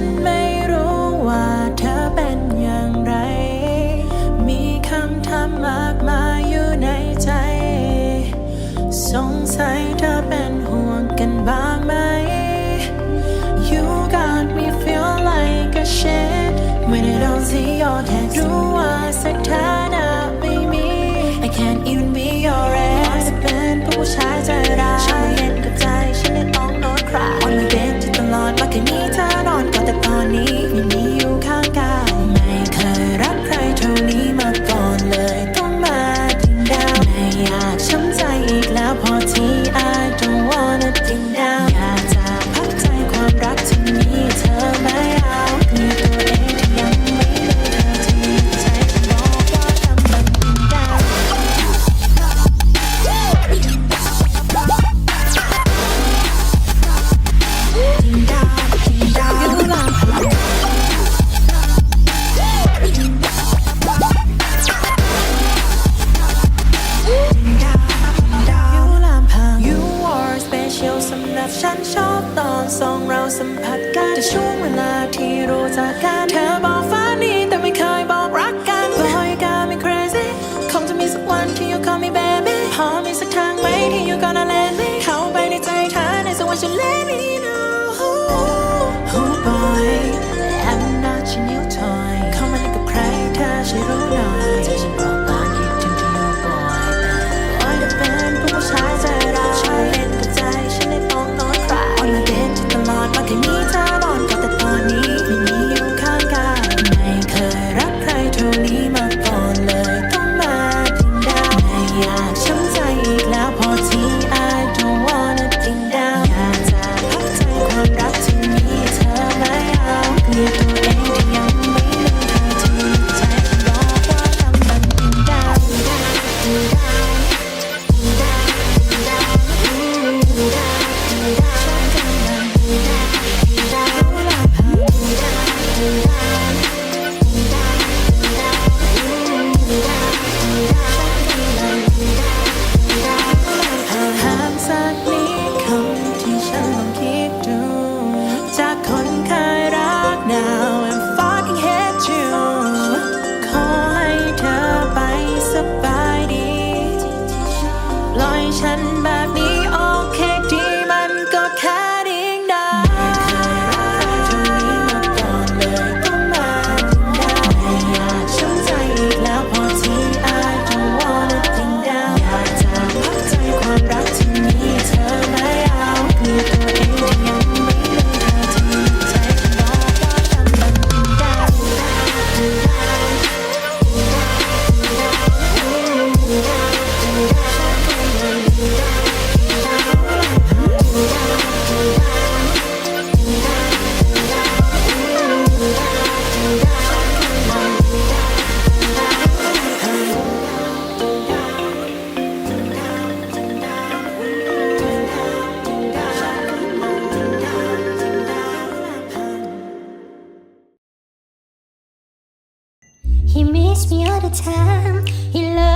นไม่รู้ว่าเธอเป็นอย่างไร มีคำถามมากมายอยู่ในใจ สงสัยเธเป็นห่วงกันบ้างไหม You got me feel like a shit when I don't see your text รู้ว่าสักที สัมผัสกันจะช่วงเวลาที่รู้จักกันเธอบอกฟ้านี้แต่ไม่เคยบอกรักกันบอยกาไม่ crazy คงจะมีสักวันที่ you call me baby พอมีสักทางไหมที่ you gonna let me เข้าไปในใจเธอในสวรรค์ฉัน I Can. Miss me all the time. He